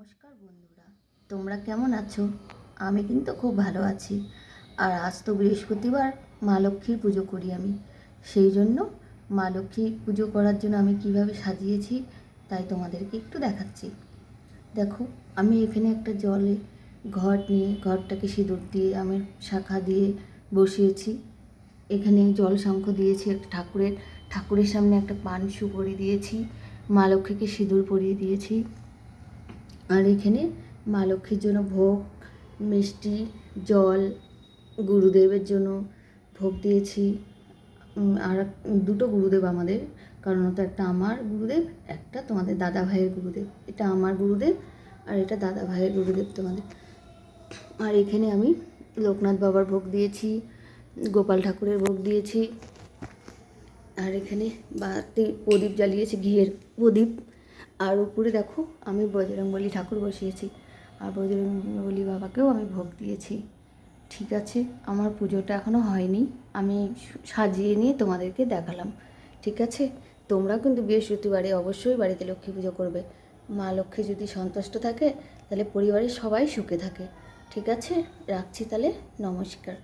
নমস্কার বন্ধুরা। তোমরা কেমন আছো? আমি কিন্তু খুব ভালো আছি। আর আজ তো বৃহস্পতিবার, মা লক্ষ্মীর পুজো করি আমি। সেই জন্য মা লক্ষ্মী পুজো করার জন্য আমি কীভাবে সাজিয়েছি, তাই তোমাদেরকে একটু দেখাচ্ছি। দেখো, আমি এখানে একটা জলে ঘট নিয়ে, ঘরটাকে সিঁদুর দিয়ে, আমি শাখা দিয়ে বসিয়েছি। এখানে জল শঙ্খ দিয়েছি একটা ঠাকুরের। ঠাকুরের সামনে একটা পান সুপরি দিয়েছি। মা লক্ষ্মীকে সিঁদুর পরিয়ে দিয়েছি। আর এখানে মা লক্ষ্মীর জন্য ভোগ, মিষ্টি, জল, গুরুদেবের জন্য ভোগ দিয়েছি। আর দুটো গুরুদেব আমাদের, কারণ তো একটা আমার গুরুদেব, একটা তোমাদের দাদা ভাইয়ের গুরুদেব। এটা আমার গুরুদেব আর এটা দাদা ভাইয়ের গুরুদেব তোমাদের। আর এখানে আমি লোকনাথ বাবার ভোগ দিয়েছি, গোপাল ঠাকুরের ভোগ দিয়েছি। আর এখানে বাতি প্রদীপ জ্বালিয়েছি, ঘিয়ের প্রদীপ। আর উপরে দেখো, আমি বজরংবলী ঠাকুর বসিয়েছি। আর বজরংবলী বাবাকেও আমি ভোগ দিয়েছি। ঠিক আছে, আমার পুজোটা এখনও হয়নি। আমি সাজিয়ে নিয়ে তোমাদেরকে দেখালাম। ঠিক আছে? তোমরা কিন্তু বৃহস্পতিবারে অবশ্যই বাড়িতে লক্ষ্মী পুজো করবে। মা লক্ষ্মী যদি সন্তুষ্ট থাকে, তাহলে পরিবারের সবাই সুখে থাকে। ঠিক আছে? রাখছি তাহলে, নমস্কার।